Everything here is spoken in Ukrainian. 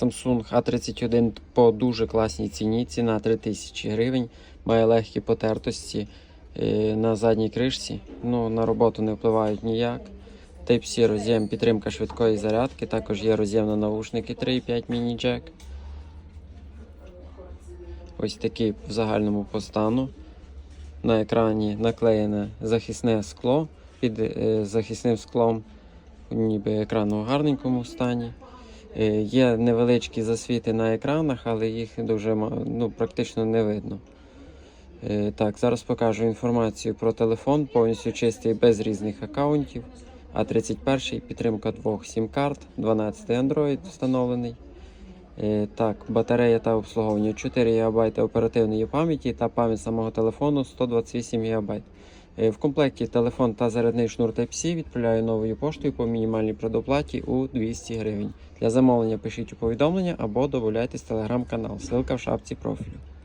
Samsung A31 по дуже класній ціні. Ціна 3000 гривень. Має легкі потертості е, на задній кришці. Ну, на роботу не впливають ніяк. Type-C роз'єм, підтримка швидкої зарядки. Також є роз'єм на наушники 3,5 міні-джек. Ось такий в загальному по стану. На екрані наклеєне захисне скло під е, захисним склом, ніби екран у гарненькому стані. Е, є невеличкі засвіти на екранах, але їх дуже ну, практично не видно. Е, так, зараз покажу інформацію про телефон, повністю чистий без різних аккаунтів. А31 підтримка двох сім-карт, 12 Android встановлений. Е, Так, батарея та обслуговування 4 ГБ оперативної пам'яті та пам'ять самого телефону 128 ГБ. Е, В комплекті телефон та зарядний шнур Type-C відправляю новою поштою по мінімальній предоплаті у 200 гривень. Для замовлення пишіть у повідомлення або додавайтесь телеграм-канал. Ссылка в шапці профілю.